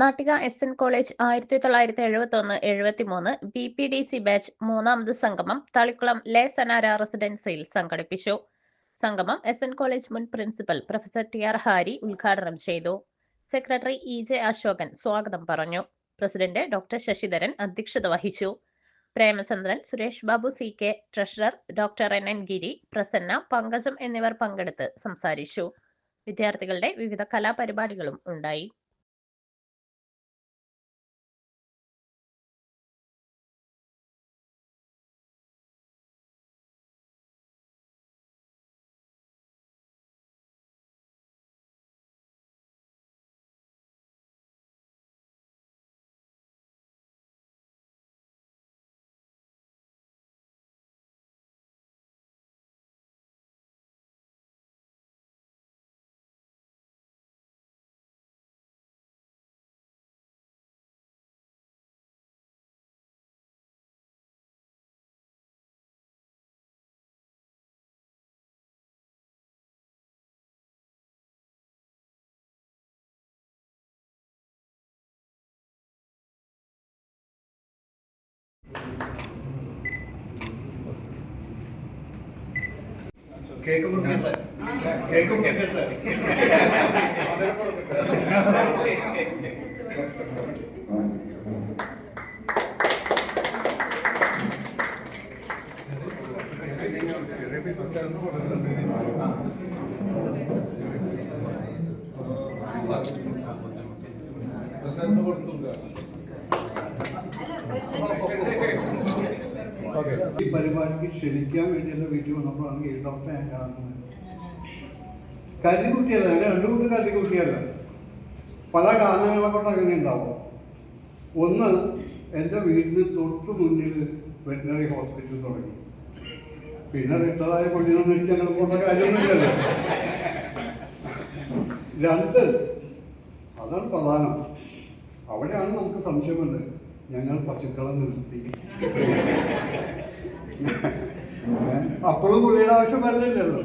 Nattika S N college ആയിരത്തി തൊള്ളായിരത്തി എഴുപത്തി ഒന്ന് എഴുപത്തി മൂന്ന് B P D C batch മൂന്നാമത് സംഗമം തളിക്കുളം ലേ സനാര റെസിഡൻസിയിൽ സംഘടിപ്പിച്ചു. സംഗമം എസ് എൻ കോളേജ് മുൻ principal professor T R Hari ഉദ്ഘാടനം ചെയ്തു. സെക്രട്ടറി ഇ ജെ അശോകൻ സ്വാഗതം പറഞ്ഞു. പ്രസിഡന്റ് ഡോക്ടർ ശശിധരൻ അധ്യക്ഷത വഹിച്ചു. Premachandran Suresh Babu C K treasurer doctor N N Giri Prasanna Pankajam എന്നിവർ പങ്കെടുത്ത് സംസാരിച്ചു. വിദ്യാർത്ഥികളുടെ വിവിധ കലാപരിപാടികളും ഉണ്ടായി. കേക്ക് മുറിക്കട്ടെ കേക്ക് മുറിക്കട്ടെ പ്രസിഡന്റ് ഈ പരിപാടിക്ക് ക്ഷണിക്കാൻ വേണ്ടിയുള്ള വീട്ടിൽ വന്നപ്പോഴാണ് ഈ ഡോക്ടറെ ഞാൻ കാണുന്നത്. കരുതിക്കുട്ടിയല്ല ഞാൻ രണ്ടു കൂട്ടം കരുതിക്കുട്ടിയല്ല. പല കാരണങ്ങളെ കൊണ്ട് അങ്ങനെ ഉണ്ടാവും. ഒന്ന് എന്റെ വീടിന് തൊട്ട് മുന്നിൽ വെറ്റിനറി ഹോസ്പിറ്റൽ തുടങ്ങി. പിന്നെ റിട്ടയറായ പൊന്നിനൊന്നും വെച്ച് ഞങ്ങൾ പോകേണ്ട കാര്യമൊന്നുമില്ലല്ലോ. രണ്ട് അതാണ് പ്രധാനം. അവിടെയാണ് നമുക്ക് സംശയമുണ്ട്. ഞങ്ങൾ പശുക്കളെ നിർത്തി. അപ്പോഴും പുള്ളിയുടെ ആവശ്യം വരുന്നില്ലല്ലോ.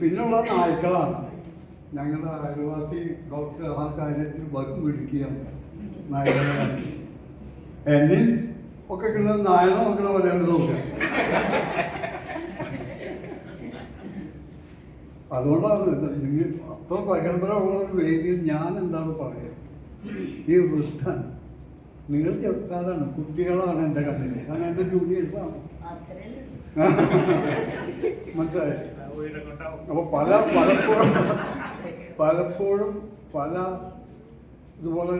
പിന്നുള്ള നായ്ക്കളാണ്. ഞങ്ങളുടെ അയൽവാസി ഡോക്ടർ ആ കാര്യത്തിൽ വകുപ്പ് പിടിക്കുകയാണ്. നായകളെ എന്നിൽ ഒക്കെ കിട്ടുന്ന നായന നോക്കണ പോലെ നോക്കുക അതുകൊണ്ടാണ് നിങ്ങൾ അത്ര പ്രഗത്ഭരമുള്ള ഒരു വേദിയിൽ ഞാൻ എന്താണ് പറയുക? ഈ വൃദ്ധൻ നിങ്ങൾ ചെറുക്കാരാണ് കുട്ടികളാണ് എന്റെ കണ്ണിൽ. കാരണം ജൂനിയേഴ്സാണ് മനസ്സിലായി? അപ്പോൾ പല പലപ്പോഴും പലപ്പോഴും പല ഇതുപോലെ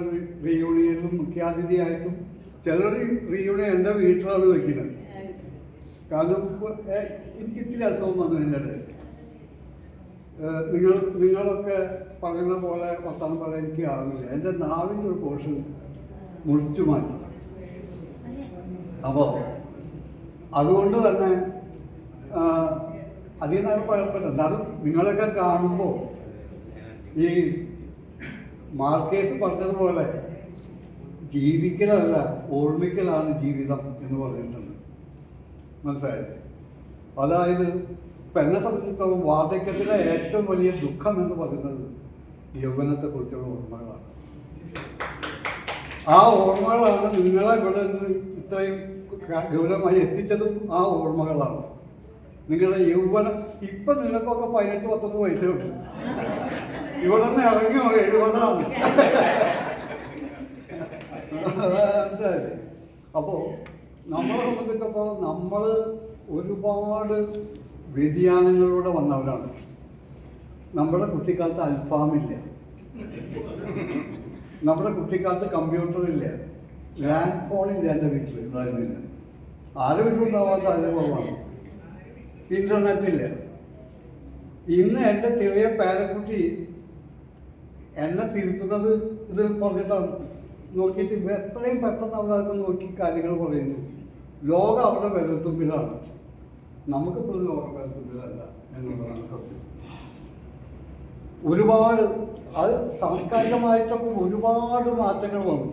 റീയൂണിയനിലും മുഖ്യാതിഥിയായിട്ടും ചിലർ റീയൂണിയൻ എന്റെ വീട്ടിലാണ് വെക്കുന്നത് കാരണം എനിക്ക് ഇത്തിരി അസുഖം വന്നു എന്റെ ഇടയിൽ. നിങ്ങൾ നിങ്ങളൊക്കെ പറയുന്ന പോലെ വർത്തമാനം പറയാൻ എനിക്ക് ആവില്ല. എന്റെ നാവിന്റെ ഒരു പോർഷൻ മുറിച്ചു മാറ്റി. അപ്പോൾ അതുകൊണ്ട് തന്നെ അതിൽ നിന്ന് എന്നാലും നിങ്ങളൊക്കെ കാണുമ്പോൾ ഈ മാർക്കേസ് പറഞ്ഞതുപോലെ ജീവിക്കലല്ല ഓർമ്മിക്കലാണ് ജീവിതം എന്ന് പറഞ്ഞിട്ടുണ്ട്. മനസ്സിലായില്ലേ? അതായത് ഇപ്പം എന്നെ സംബന്ധിച്ചിടത്തോളം വാർദ്ധക്യത്തിലെ ഏറ്റവും വലിയ ദുഃഖം എന്ന് പറയുന്നത് യൗവനത്തെ കുറിച്ചുള്ള ഓർമ്മകളാണ്. ആ ഓർമ്മകളാണ് നിങ്ങളെ ഇവിടെ നിന്ന് ഇത്രയും ഗൗരവമായി എത്തിച്ചതും ആ ഓർമ്മകളാണ്. നിങ്ങളുടെ യൗവനം ഇപ്പം നിങ്ങൾക്കൊക്കെ പതിനെട്ട് പത്തൊമ്പത് വയസ്സേ ഉള്ളൂ. ഇവിടെ നിന്ന് ഇറങ്ങിയോ? എഴുപതാണ് മനസ്സിലായില്ലേ അപ്പോൾ നമ്മളെ സംബന്ധിച്ചിടത്തോളം നമ്മൾ ഒരുപാട് വ്യതിയാനങ്ങളിലൂടെ വന്നവരാണ്. നമ്മുടെ കുട്ടിക്കാലത്ത് അൽഫാമില്ല. നമ്മുടെ കുട്ടിക്കാലത്ത് കമ്പ്യൂട്ടർ ഇല്ല ലാൻഡ് ഫോൺ ഇല്ല എന്റെ വീട്ടിൽ ഉണ്ടായിരുന്നില്ല. ആരുടെ വീട്ടിലുണ്ടാവാൻ സാധ്യത കുറവാണ് ഇന്റർനെറ്റ് ഇല്ല. ഇന്ന് എന്റെ ചെറിയ പേരക്കുട്ടി എന്നെ തിരുത്തുന്നത് ഇത് പറഞ്ഞിട്ടാണ്. നോക്കിയിട്ട് എത്രയും പെട്ടെന്ന് അവരൊക്കെ നോക്കി കാര്യങ്ങൾ പറയുന്നു. ലോകം അവരുടെ വിരൽത്തുമ്പിലാണ് നമുക്കിപ്പോൾ ലോകം വിരൽത്തുമ്പിലല്ല എന്നുള്ളതാണ് സത്യം. ഒരുപാട് അത് സാംസ്കാരികമായിട്ടൊക്കെ ഒരുപാട് മാറ്റങ്ങൾ വന്നു.